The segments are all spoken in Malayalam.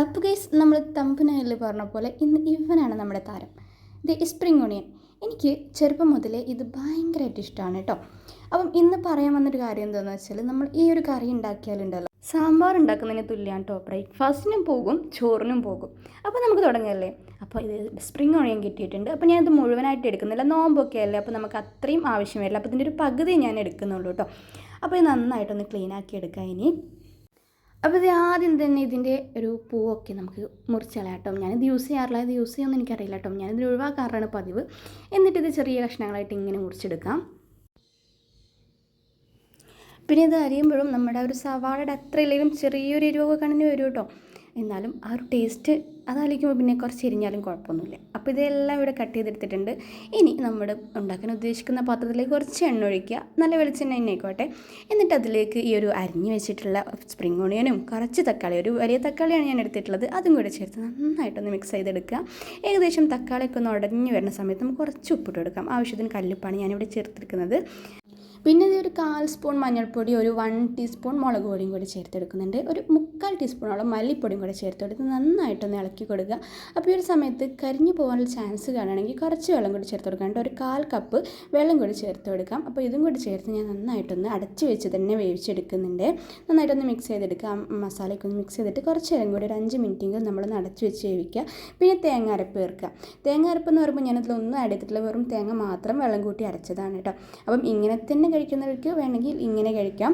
അപ്പോൾ ഗൈസ് നമ്മൾ തമ്പനയിൽ പറഞ്ഞ പോലെ ഇന്ന് ഇവനാണ് നമ്മുടെ താരം. ഇത് സ്പ്രിംഗ് ഓണിയൻ എനിക്ക് ചെറുപ്പം മുതലേ ഇത് ഭയങ്കരമായിട്ട് ഇഷ്ടമാണ് കേട്ടോ അപ്പം ഇന്ന് പറയാൻ വന്നൊരു കാര്യം എന്താണെന്ന് വെച്ചാൽ നമ്മൾ ഈ ഒരു കറി ഉണ്ടാക്കിയാലുണ്ടല്ലോ. സാമ്പാർ ഉണ്ടാക്കുന്നതിന് തുല്യമാണ് കേട്ടോ ബ്രേക്ക്ഫാസ്റ്റിനും പോകും ചോറിനും പോകും. അപ്പോൾ നമുക്ക് തുടങ്ങിയല്ലേ അപ്പോൾ ഇത് സ്പ്രിംഗ് ഓണിയൻ കിട്ടിയിട്ടുണ്ട്. അപ്പോൾ ഞാനത് മുഴുവനായിട്ട് എടുക്കുന്നില്ല. നോമ്പൊക്കെ അല്ലേ? അപ്പോൾ നമുക്ക് അത്രയും ആവശ്യം വരില്ല. അപ്പോൾ ഇതിന്റെ ഒരു പകുതി ഞാൻ എടുക്കുന്നുള്ളൂ കേട്ടോ അപ്പോൾ ഇത് നന്നായിട്ടൊന്ന് ക്ലീൻ ആക്കി എടുക്കാം ഇനി. അപ്പോൾ ഇത് ആദ്യം തന്നെ ഇതിന്റെ ഒരു പൂവൊക്കെ നമുക്ക് മുറിച്ചളയാം കേട്ടോ. ഞാനിത് യൂസ് ചെയ്യാറില്ല. ഇത് യൂസ് ചെയ്യുമെന്ന് എനിക്കറിയില്ല കേട്ടോ. ഞാനിത് ഒഴിവാക്കാറാണ് പതിവ്. എന്നിട്ട് ഇത് ചെറിയ കഷ്ണങ്ങളായിട്ട് ഇങ്ങനെ മുറിച്ചെടുക്കാം. പിന്നെ ഇത് അരിയുമ്പോഴും നമ്മുടെ ഒരു സവാളയുടെ അത്ര ഇല്ലെങ്കിലും ചെറിയൊരു എരിവൊക്കെ കണ്ണിന് വരും കേട്ടോ. എന്നാലും ആ ഒരു ടേസ്റ്റ് അതാലിക്കുമ്പോൾ പിന്നെ കുറച്ച് എരിഞ്ഞാലും കുഴപ്പമൊന്നുമില്ല. അപ്പോൾ ഇതെല്ലാം ഇവിടെ കട്ട് ചെയ്തെടുത്തിട്ടുണ്ട്. ഇനി നമ്മൾ ഉണ്ടാക്കാൻ ഉദ്ദേശിക്കുന്ന പാത്രത്തിലേക്ക് കുറച്ച് എണ്ണ ഒഴിക്കുക. നല്ല വെളിച്ചെണ്ണ തന്നെ ആയിക്കോട്ടെ. എന്നിട്ട് അതിലേക്ക് ഈ ഒരു അരിഞ്ഞു വെച്ചിട്ടുള്ള സ്പ്രിംഗ് ഓണിയനും കുറച്ച് തക്കാളി ഒരു വലിയ തക്കാളിയാണ് ഞാൻ എടുത്തിട്ടുള്ളത്. അതും കൂടെ ചേർത്ത് നന്നായിട്ടൊന്ന് മിക്സ് ചെയ്തെടുക്കുക. ഏകദേശം തക്കാളിയൊക്കെ ഒന്ന് ഉടഞ്ഞു വരുന്ന സമയത്ത് നമുക്ക് കുറച്ച് ഉപ്പിട്ട് കൊടുക്കാം. ആവശ്യത്തിന് കല്ലുപ്പാണ് ഞാനിവിടെ ചേർത്തെടുക്കുന്നത് പിന്നെ ഇത് ഒരു കാൽ സ്പൂൺ മഞ്ഞൾപ്പൊടി ഒരു വൺ ടീസ്പൂൺ മുളക് പൊടിയും കൂടി ചേർത്തെടുക്കുന്നുണ്ട്. ഒരു മുക്കാൽ ടീസ്പൂണോളം മല്ലിപ്പൊടിയും കൂടി ചേർത്തെടുത്ത് നന്നായിട്ടൊന്ന് ഇളക്കി കൊടുക്കുക. അപ്പോൾ ഈ ഒരു സമയത്ത് കരിഞ്ഞു പോകാനുള്ള ചാൻസ് കാണുകയാണെങ്കിൽ കുറച്ച് വെള്ളം കൂടി ചേർത്ത് കൊടുക്കാണ്ട് ഒരു കാൽ കപ്പ് വെള്ളം കൂടി ചേർത്ത് കൊടുക്കാം. അപ്പോൾ ഇതും കൂടി ചേർത്ത് ഞാൻ നന്നായിട്ടൊന്ന് അടച്ച് വെച്ച് തന്നെ വേവിച്ചെടുക്കുന്നുണ്ട്. നന്നായിട്ടൊന്ന് മിക്സ് ചെയ്തെടുക്കുക. മസാലയൊക്കെ ഒന്ന് മിക്സ് ചെയ്തിട്ട് കുറച്ച് നേരം കൂടി ഒരു അഞ്ച് മിനിറ്റെങ്കിലും നമ്മളൊന്ന് അടച്ച് വെച്ച് വേവിക്കുക. പിന്നെ തേങ്ങ അരപ്പ് ചേർക്കുക. തേങ്ങ അരപ്പ് എന്ന് പറയുമ്പോൾ ഞാനതിലൊന്നും ആഡ് ചെയ്തിട്ടില്ല. വെറും തേങ്ങ മാത്രം വെള്ളം കൂട്ടി അരച്ചതാണ് കേട്ടോ. അപ്പം ഇങ്ങനെ തന്നെ കഴിക്കുന്നവർക്ക് വേണമെങ്കിൽ ഇങ്ങനെ കഴിക്കാം.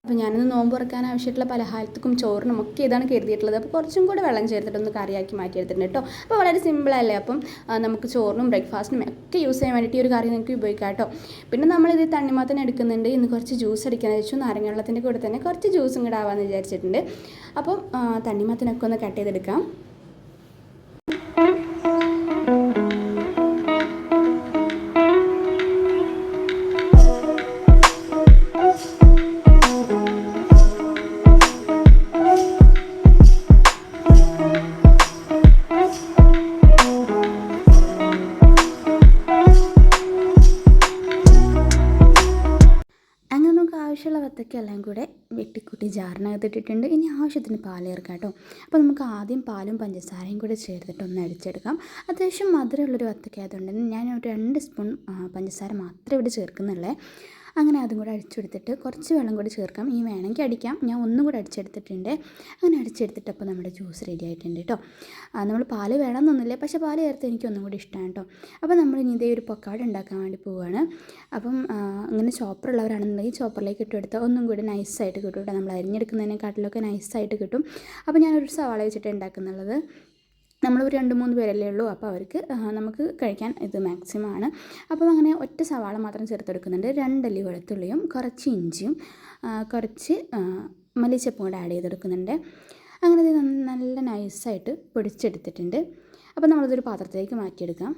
അപ്പോൾ ഞാനിന്ന് നോമ്പ് തുറക്കാൻ ആവശ്യമായിട്ടുള്ള പലഹാരത്തിനും ചോറിനും ഒക്കെ ഇതാണ് കരുതിയിട്ടുള്ളത്. അപ്പോൾ കുറച്ചും കൂടെ വെള്ളം ചേർത്തിട്ടൊന്ന് കറിയാക്കി മാറ്റിയെടുത്തിട്ടുണ്ട് കേട്ടോ. അപ്പോൾ വളരെ സിമ്പിളല്ലേ അപ്പം നമുക്ക് ചോറിനും ബ്രേക്ക്ഫാസ്റ്റിനും ഒക്കെ യൂസ് ചെയ്യാൻ വേണ്ടി ഒരു കറി നിങ്ങൾക്ക് ഉപയോഗിക്കാം കേട്ടോ. പിന്നെ നമ്മളിത് തണ്ണിമത്തൻ എടുക്കുന്നുണ്ട്. ഇന്ന് കുറച്ച് ജ്യൂസ് അടിക്കാമെന്ന് വെച്ചു. നാരങ്ങ വെള്ളത്തിന്റെ കൂടെ തന്നെ കുറച്ച് ജ്യൂസും കൂടെ ആവാമെന്ന് വിചാരിച്ചിട്ടുണ്ട്. അപ്പം തണ്ണിമത്തനൊക്കെ ഒന്ന് കട്ട് ചെയ്തെടുക്കാം. ആവശ്യമുള്ള വത്തക്ക എല്ലാം കൂടെ വെട്ടിക്കുട്ടി ജാറിനകത്ത് ഇട്ടിട്ടുണ്ട്. ഇനി ആവശ്യത്തിന് പാൽ ചേർക്കാം കേട്ടോ. അപ്പോൾ നമുക്ക് ആദ്യം പാലും പഞ്ചസാരയും കൂടെ ചേർത്തിട്ട് ഒന്ന് അടിച്ചെടുക്കാം അത്യാവശ്യം മധുരമുള്ളൊരു വത്തക്ക ആയതുകൊണ്ട് ഞാൻ ഒരു രണ്ട് സ്പൂൺ പഞ്ചസാര മാത്രമേ ഇവിടെ ചേർക്കുന്നുള്ളേ. അങ്ങനെ അതും കൂടെ അടിച്ചെടുത്തിട്ട് കുറച്ച് വെള്ളം കൂടി ചേർക്കാം. ഈ വേണമെങ്കിൽ അടിക്കാം. ഞാൻ ഒന്നും കൂടെ അടിച്ചെടുത്തിട്ടുണ്ട്. അങ്ങനെ അടിച്ചെടുത്തിട്ട് അപ്പോൾ നമ്മുടെ ജ്യൂസ് റെഡി ആയിട്ടുണ്ട് കേട്ടോ നമ്മൾ പാൽ വേണമെന്നൊന്നുമില്ല. പക്ഷേ പാൽ ചേർത്ത് എനിക്ക് ഒന്നും കൂടി ഇഷ്ടമാണ് കേട്ടോ അപ്പോൾ നമ്മൾ ഇനി ഇതേ ഒരു പൊക്കാട് ഉണ്ടാക്കാൻ വേണ്ടി പോവുകയാണ് അപ്പം അങ്ങനെ ചോപ്പർ ഉള്ളവരാണെന്നുണ്ടെങ്കിൽ ചോപ്പറിലേക്ക് ഇട്ടെടുത്താൽ ഒന്നും കൂടി നൈസായിട്ട് കിട്ടും കേട്ടോ നമ്മൾ അരിഞ്ഞെടുക്കുന്നതിനെക്കാട്ടിലൊക്കെ നൈസായിട്ട് കിട്ടും. അപ്പോൾ ഞാനൊരു സവാള വെച്ചിട്ട് ഉണ്ടാക്കുന്നുള്ളത് നമ്മളൊരു രണ്ട് മൂന്ന് പേരല്ലേ ഉള്ളൂ അപ്പോൾ അവർക്ക് നമുക്ക് കഴിക്കാൻ ഇത് മാക്സിമം ആണ്. അപ്പോൾ അങ്ങനെ ഒറ്റ സവാള മാത്രം ചേർത്തെടുക്കുന്നുണ്ട്. രണ്ടല്ലി വെളുത്തുള്ളിയും കുറച്ച് ഇഞ്ചിയും കുറച്ച് മല്ലിച്ചപ്പും കൂടെ ആഡ് ചെയ്തെടുക്കുന്നുണ്ട്. അങ്ങനെ ഇത് നല്ല നൈസായിട്ട് പൊടിച്ചെടുത്തിട്ടുണ്ട്. അപ്പോൾ നമ്മളിതൊരു പാത്രത്തിലേക്ക് മാറ്റിയെടുക്കാം.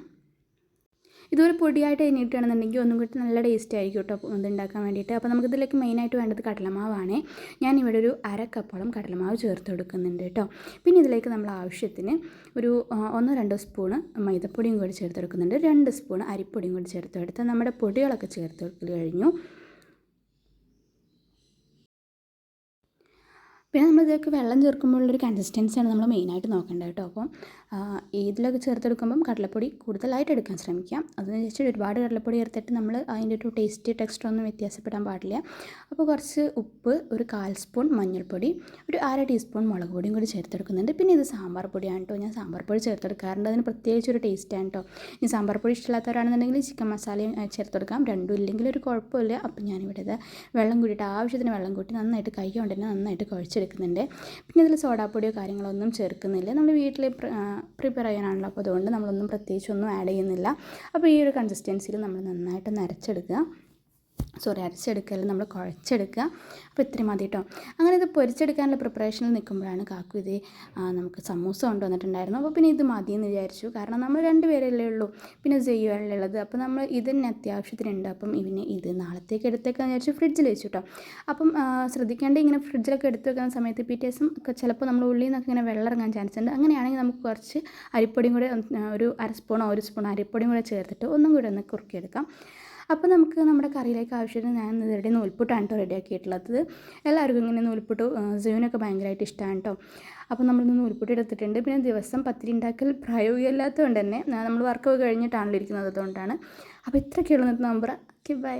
ഇതൊരു പൊടിയായിട്ട് കഴിഞ്ഞിട്ടാണെന്നുണ്ടെങ്കിൽ ഒന്നും കൂടി നല്ല ടേസ്റ്റ് ആയിരിക്കും കേട്ടോ ഇത് ഉണ്ടാക്കാൻ വേണ്ടിയിട്ട്. അപ്പോൾ നമുക്കിതിലേക്ക് മെയിനായിട്ട് വേണ്ടത് കടലമാവാണ്. ഞാൻ ഇവിടെ ഒരു അര കപ്പോളം കടലമാവ് ചേർത്ത് കൊടുക്കുന്നുണ്ട് കേട്ടോ പിന്നെ ഇതിലേക്ക് നമ്മൾ ആവശ്യത്തിന് ഒരു ഒന്നോ രണ്ടോ സ്പൂണ് മൈദപ്പൊടിയും കൂടി ചേർത്ത് കൊടുക്കുന്നുണ്ട്. രണ്ട് സ്പൂൺ അരിപ്പൊടിയും കൂടി ചേർത്ത് കൊടുത്ത് നമ്മുടെ പൊടികളൊക്കെ ചേർത്ത് കൊടുക്കൽ കഴിഞ്ഞു. പിന്നെ നമ്മൾ ഇതിലേക്ക് വെള്ളം ചേർക്കുമ്പോഴുള്ളൊരു കൺസിസ്റ്റൻസിയാണ് നമ്മൾ മെയിനായിട്ട് നോക്കേണ്ടത് കേട്ടോ. അപ്പം ഏതിലൊക്കെ ചേർത്തെടുക്കുമ്പം കടലപ്പൊടി കൂടുതലായിട്ട് എടുക്കാൻ ശ്രമിക്കാം. അതെന്ന് വെച്ചാൽ ഒരുപാട് കടലപ്പൊടി ചേർത്തിട്ട് നമ്മൾ അതിന്റെ ഒരു ടേസ്റ്റ് ടെക്സ്റ്റർ ഒന്നും വ്യത്യാസപ്പെടാൻ പാടില്ല. അപ്പോൾ കുറച്ച് ഉപ്പ് ഒരു കാൽ സ്പൂൺ മഞ്ഞൾപ്പൊടി ഒരു അര ടീസ്പൂൺ മുളക് പൊടിയും കൂടി ചേർത്തെടുക്കുന്നുണ്ട്. പിന്നെ ഇത് സാമ്പാർ പൊടിയാണ് കേട്ടോ. ഞാൻ സാമ്പാർ പൊടി ചേർത്തെടുക്കാറുണ്ട്. അതിന് പ്രത്യേകിച്ച് ഒരു ടേസ്റ്റാണ് കേട്ടോ. ഇനി സാമ്പാർ പൊടി ഇഷ്ടമില്ലാത്തവരാണെന്നുണ്ടെങ്കിൽ ചിക്കൻ മസാലയും ചേർത്തെടുക്കാം. രണ്ടും ഇല്ലെങ്കിൽ ഒരു കുഴപ്പമില്ല. അപ്പം ഞാനിവിടെ വെള്ളം കൂട്ടിയിട്ട് ആവശ്യത്തിന് വെള്ളം കൂട്ടി നന്നായിട്ട് കൈ കൊണ്ട് തന്നെ നന്നായിട്ട് കുഴച്ചെടുക്കുന്നുണ്ട്. പിന്നെ ഇതിൽ സോഡാപ്പൊടിയോ കാര്യങ്ങളോ ഒന്നും ചേർക്കുന്നില്ല നമ്മൾ വീട്ടിൽ പ്രിപ്പയർ ചെയ്യാനാണല്ലോ അപ്പോൾ അതുകൊണ്ട് നമ്മളൊന്നും പ്രത്യേകിച്ചൊന്നും ആഡ് ചെയ്യുന്നില്ല. അപ്പോൾ ഈ ഒരു കൺസിസ്റ്റൻസിയിൽ നമ്മൾ നന്നായിട്ട് നരച്ചെടുക്കുക. സോറി അരച്ചെടുക്കല്ല നമ്മൾ കുഴച്ചെടുക്കുക. അപ്പോൾ ഇത്രയും മതി കേട്ടോ അങ്ങനെ ഇത് പൊരിച്ചെടുക്കാനുള്ള പ്രിപ്പറേഷനിൽ നിൽക്കുമ്പോഴാണ് കാക്കു ഇത് നമുക്ക് സമൂസ കൊണ്ടുവന്നിട്ടുണ്ടായിരുന്നു അപ്പോൾ പിന്നെ ഇത് മതി എന്ന് വിചാരിച്ചു. കാരണം നമ്മൾ രണ്ട് പേരല്ലേ ഉള്ളൂ. പിന്നെ ചെയ്യുവല്ലേ ഉള്ളത്. അപ്പോൾ നമ്മൾ ഇതിന് അത്യാവശ്യത്തിനുണ്ട്. അപ്പം ഇവന് ഇത് നാളത്തേക്ക് എടുത്തേക്കാന്ന് വിചാരിച്ചു ഫ്രിഡ്ജിൽ വെച്ചു കേട്ടോ അപ്പം ശ്രദ്ധിക്കേണ്ട ഇങ്ങനെ ഫ്രിഡ്ജിലൊക്കെ എടുത്ത് വെക്കുന്ന സമയത്ത് പിറ്റേ ദിവസം ഒക്കെ ചിലപ്പോൾ നമ്മൾ ഉള്ളിൽ നിന്നൊക്കെ ഇങ്ങനെ വെള്ളം ഇറങ്ങാൻ ചാൻസ് ഉണ്ട്. അങ്ങനെയാണെങ്കിൽ നമുക്ക് കുറച്ച് അരിപ്പൊടിയും കൂടെ ഒരു അര സ്പൂണോ ഒരു സ്പൂൺ അരിപ്പൊടിയും കൂടെ ചേർത്തിട്ട് ഒന്നും കൂടെ ഒന്ന് കുറുക്കിയെടുക്കാം. അപ്പോൾ നമുക്ക് നമ്മുടെ കറിയിലേക്ക് ആവശ്യത്തിന് ഞാൻ ഇവരുടെ നൂൽപ്പുട്ടാണ് കേട്ടോ റെഡിയാക്കിയിട്ടുള്ളത്. എല്ലാവർക്കും ഇങ്ങനെ നൂൽപ്പുട്ട് സീവിനൊക്കെ ഭയങ്കരമായിട്ട് ഇഷ്ടമാണ് കേട്ടോ അപ്പോൾ നമ്മൾ നൂൽപ്പുട്ട് എടുത്തിട്ടുണ്ട്. പിന്നെ ദിവസം പത്തിരി ഉണ്ടാക്കൽ പ്രായോഗികമല്ലാത്തതുകൊണ്ട് തന്നെ നമ്മൾ വർക്ക് കഴിഞ്ഞിട്ടാണല്ലോ ഇരിക്കുന്നത് അതുകൊണ്ടാണ്. അപ്പോൾ ഇത്രയൊക്കെയുള്ള നമ്പർ. Okay bye